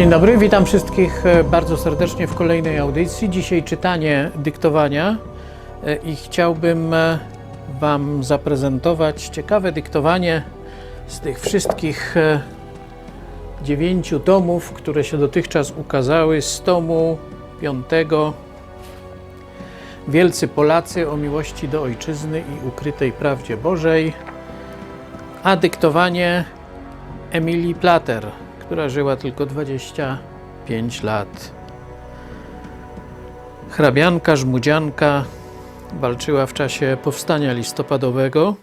Dzień dobry, witam wszystkich e, bardzo serdecznie w kolejnej audycji. Dzisiaj czytanie dyktowania e, i chciałbym e, Wam zaprezentować ciekawe dyktowanie z tych wszystkich dziewięciu tomów, które się dotychczas ukazały z tomu piątego. Wielcy Polacy o miłości do ojczyzny i ukrytej prawdzie Bożej, a dyktowanie Emilii Plater, która żyła tylko 25 lat. Hrabianka, żmudzianka walczyła w czasie powstania listopadowego.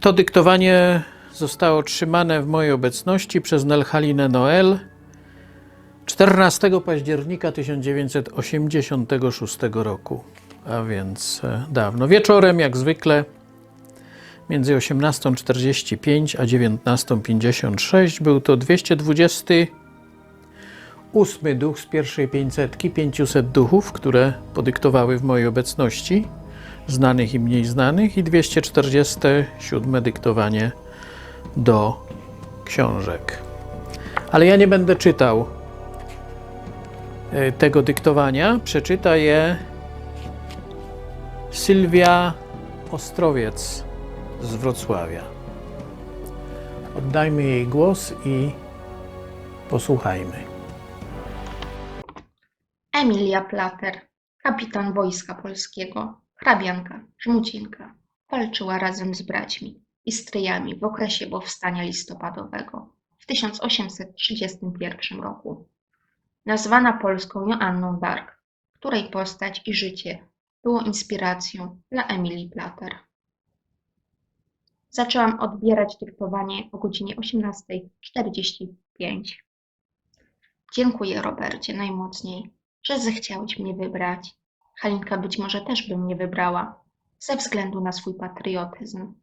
To dyktowanie zostało trzymane w mojej obecności przez Nelhalinę Noel 14 października 1986 roku, a więc e, dawno. Wieczorem, jak zwykle, między 18.45 a 19.56 był to 228 duch z pierwszej 500, 500 duchów, które podyktowały w mojej obecności, znanych i mniej znanych, i 247 dyktowanie do książek. Ale ja nie będę czytał e, tego dyktowania, przeczyta je Sylwia Ostrowiec z Wrocławia. Oddajmy jej głos i posłuchajmy. Emilia Plater, kapitan Wojska Polskiego, hrabianka, żmucinka, walczyła razem z braćmi i stryjami w okresie powstania listopadowego w 1831 roku. Nazwana Polską Joanną d'Arc, której postać i życie było inspiracją dla Emilii Plater. Zaczęłam odbierać dyktowanie o godzinie 18.45. Dziękuję, Robercie, najmocniej, że zechciałeś mnie wybrać. Halinka być może też by mnie wybrała, ze względu na swój patriotyzm.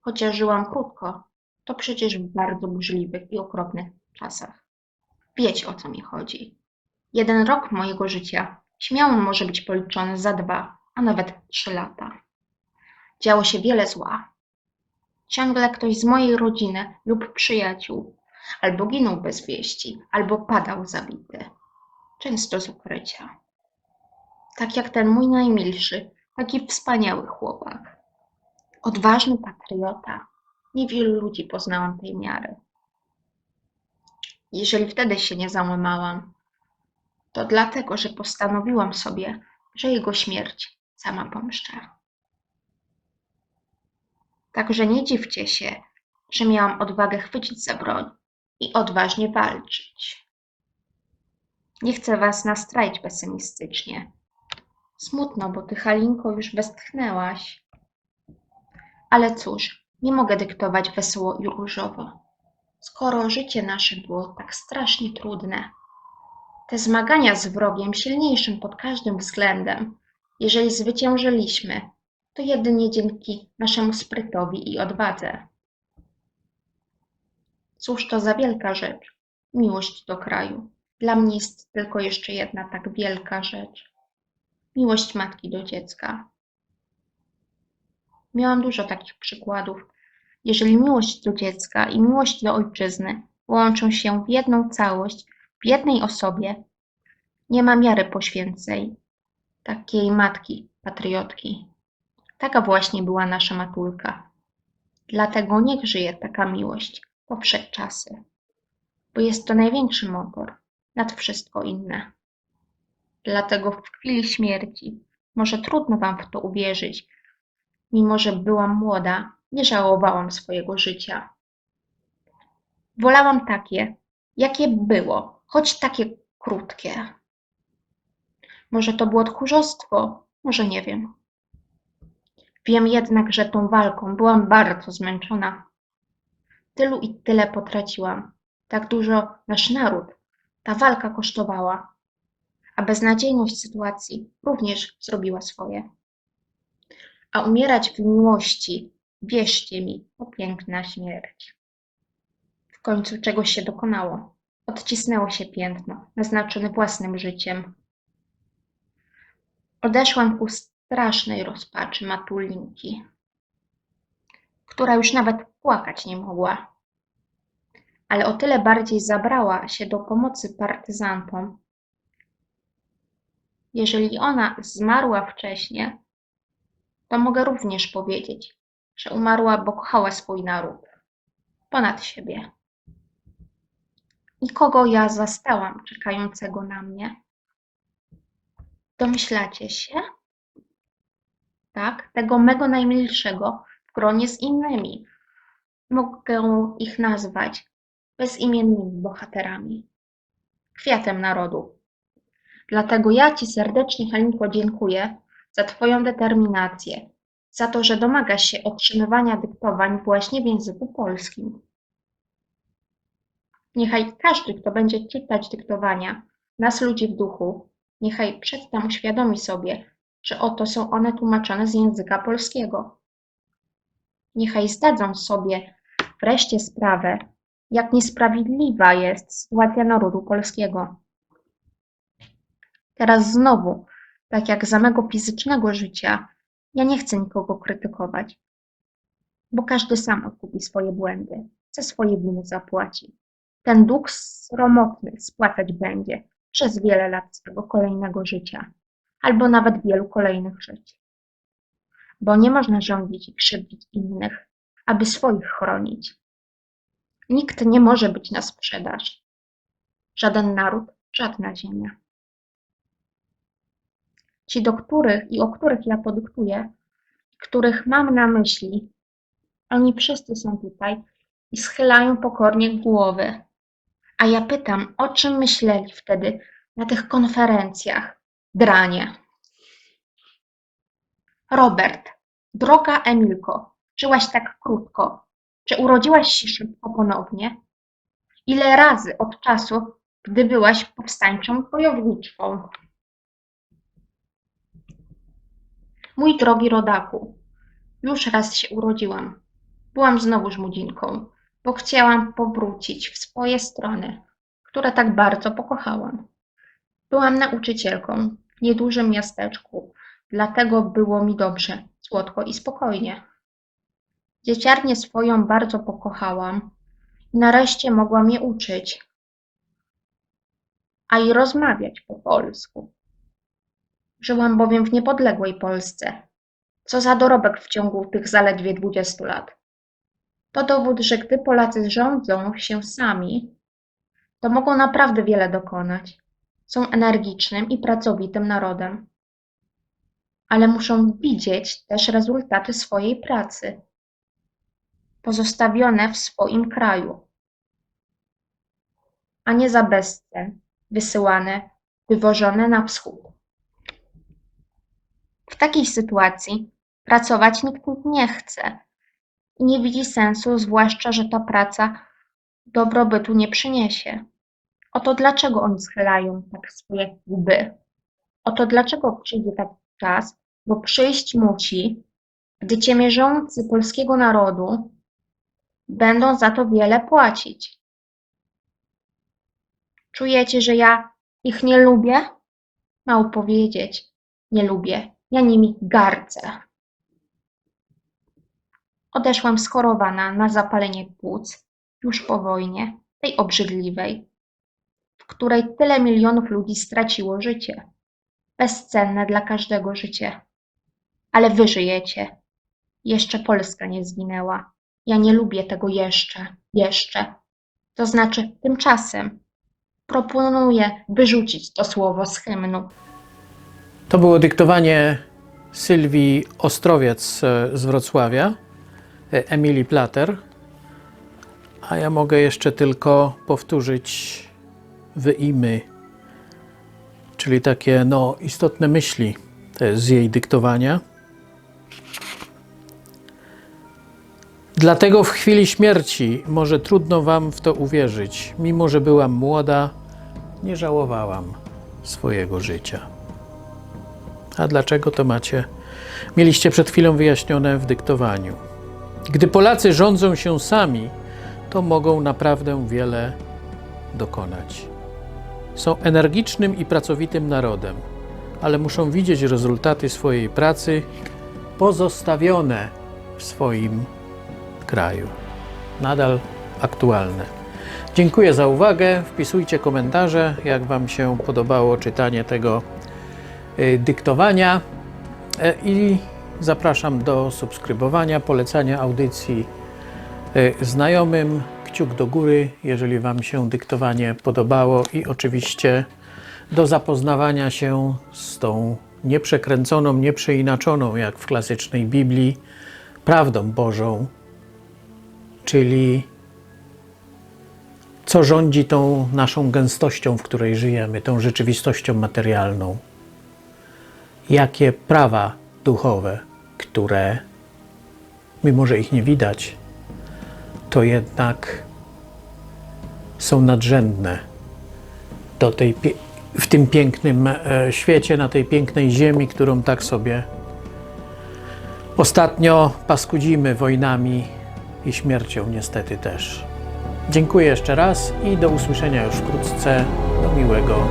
Chociaż żyłam krótko, to przecież w bardzo burzliwych i okropnych czasach. Wiecie, o co mi chodzi. Jeden rok mojego życia śmiało może być policzony za dwa, a nawet trzy lata. Działo się wiele zła. Ciągle ktoś z mojej rodziny lub przyjaciół albo ginął bez wieści, albo padał zabity, często z ukrycia. Tak jak ten mój najmilszy, taki wspaniały chłopak. Odważny patriota. Niewielu ludzi poznałam tej miary. Jeżeli wtedy się nie załamałam, to dlatego, że postanowiłam sobie, że jego śmierć sama pomszczę. Także nie dziwcie się, że miałam odwagę chwycić za broń i odważnie walczyć. Nie chcę was nastrajać pesymistycznie. Smutno, bo ty, Halinko, już westchnęłaś. Ale cóż, nie mogę dyktować wesoło i różowo, skoro życie nasze było tak strasznie trudne. Te zmagania z wrogiem silniejszym pod każdym względem, jeżeli zwyciężyliśmy, to jedynie dzięki naszemu sprytowi i odwadze. Cóż to za wielka rzecz, miłość do kraju. Dla mnie jest tylko jeszcze jedna tak wielka rzecz. Miłość matki do dziecka. Miałam dużo takich przykładów. Jeżeli miłość do dziecka i miłość do ojczyzny łączą się w jedną całość, w jednej osobie, nie ma miary poświęcej takiej matki, patriotki. Taka właśnie była nasza matulka. Dlatego niech żyje taka miłość po wszechczasy, bo jest to największy motor nad wszystko inne. Dlatego w chwili śmierci, może trudno wam w to uwierzyć, mimo że byłam młoda, nie żałowałam swojego życia. Wolałam takie, jakie było, choć takie krótkie. Może to było tchórzostwo, może nie wiem. Wiem jednak, że tą walką byłam bardzo zmęczona. Tylu i tyle potraciłam. Tak dużo nasz naród, ta walka kosztowała. A beznadziejność sytuacji również zrobiła swoje. A umierać w miłości, wierzcie mi, to piękna śmierć. W końcu czegoś się dokonało. Odcisnęło się piętno, naznaczone własnym życiem. Odeszłam ku strasznej rozpaczy matulinki, która już nawet płakać nie mogła. ale o tyle bardziej zabrała się do pomocy partyzantom. Jeżeli ona zmarła wcześniej, to mogę również powiedzieć, że umarła, bo kochała swój naród ponad siebie. I kogo ja zastałam czekającego na mnie? Domyślacie się? Tak, tego mego najmilszego w gronie z innymi. Mogę ich nazwać bezimiennymi bohaterami, kwiatem narodu. Dlatego ja Ci serdecznie, Halinko, dziękuję za Twoją determinację, za to, że domagasz się otrzymywania dyktowań właśnie w języku polskim. Niechaj każdy, kto będzie czytać dyktowania, nas ludzi w duchu, niechaj przedtem uświadomi sobie, że oto są one tłumaczone z języka polskiego. Niechaj zdadzą sobie wreszcie sprawę, jak niesprawiedliwa jest sytuacja narodu polskiego. Teraz znowu, tak jak za mego fizycznego życia, ja nie chcę nikogo krytykować, bo każdy sam odkupi swoje błędy, za swoje winy zapłaci. Ten dług sromotny spłacać będzie przez wiele lat swego kolejnego życia, albo nawet wielu kolejnych żyć. Bo nie można rządzić i krzywdzić innych, aby swoich chronić. Nikt nie może być na sprzedaż. Żaden naród, żadna ziemia. Ci, do których i o których ja podyktuję, których mam na myśli, oni wszyscy są tutaj i schylają pokornie głowy. A ja pytam, o czym myśleli wtedy na tych konferencjach? Dranie. Robert, droga Emilko, żyłaś tak krótko. Czy urodziłaś się szybko ponownie? Ile razy od czasu, gdy byłaś powstańczą wojowniczką? Mój drogi rodaku, już raz się urodziłam. Byłam znowuż młodzinką, bo chciałam powrócić w swoje strony, które tak bardzo pokochałam. Byłam nauczycielką niedużym miasteczku, dlatego było mi dobrze, słodko i spokojnie. Dzieciarnię swoją bardzo pokochałam i nareszcie mogłam je uczyć, a i rozmawiać po polsku. Żyłam bowiem w niepodległej Polsce. Co za dorobek w ciągu tych zaledwie dwudziestu lat. To dowód, że gdy Polacy rządzą się sami, to mogą naprawdę wiele dokonać. Są energicznym i pracowitym narodem. Ale muszą widzieć też rezultaty swojej pracy, pozostawione w swoim kraju, a nie za bezcen wysyłane, wywożone na wschód. W takiej sytuacji pracować nikt nie chce i nie widzi sensu, zwłaszcza, że ta praca dobrobytu nie przyniesie. Oto dlaczego oni schylają tak swoje łby. Oto dlaczego przyjdzie taki czas, bo przyjść musi, gdy ciemiężący polskiego narodu będą za to wiele płacić. Czujecie, że ja ich nie lubię? Mało powiedzieć, nie lubię. Ja nimi gardzę. Odeszłam schorowana na zapalenie płuc już po wojnie, tej obrzydliwej, w której tyle milionów ludzi straciło życie. Bezcenne dla każdego życie. Ale wy żyjecie. Jeszcze Polska nie zginęła. Ja nie lubię tego jeszcze, jeszcze. To znaczy tymczasem. Proponuję wyrzucić to słowo z hymnu. To było dyktowanie Sylwii Ostrowiec e, z Wrocławia, e, Emilii Plater. A ja mogę jeszcze tylko powtórzyć wy i my, czyli takie no, istotne myśli te z jej dyktowania. Dlatego w chwili śmierci może trudno wam w to uwierzyć. Mimo, że byłam młoda, nie żałowałam swojego życia. A dlaczego to macie? Mieliście przed chwilą wyjaśnione w dyktowaniu. Gdy Polacy rządzą się sami, to mogą naprawdę wiele dokonać. Są energicznym i pracowitym narodem, ale muszą widzieć rezultaty swojej pracy pozostawione w swoim kraju. Nadal aktualne. Dziękuję za uwagę. Wpisujcie komentarze, jak Wam się podobało czytanie tego y, dyktowania. E, I zapraszam do subskrybowania, polecania audycji y, znajomym. Kciuk do góry, jeżeli Wam się dyktowanie podobało, i oczywiście do zapoznawania się z tą nieprzekręconą, nieprzeinaczoną, jak w klasycznej Biblii, prawdą Bożą, czyli co rządzi tą naszą gęstością, w której żyjemy, tą rzeczywistością materialną. Jakie prawa duchowe, które, mimo że ich nie widać, to jednak są nadrzędne do tej, w tym pięknym e, świecie, na tej pięknej ziemi, którą tak sobie ostatnio paskudzimy wojnami i śmiercią niestety też. Dziękuję jeszcze raz i do usłyszenia już wkrótce. Do miłego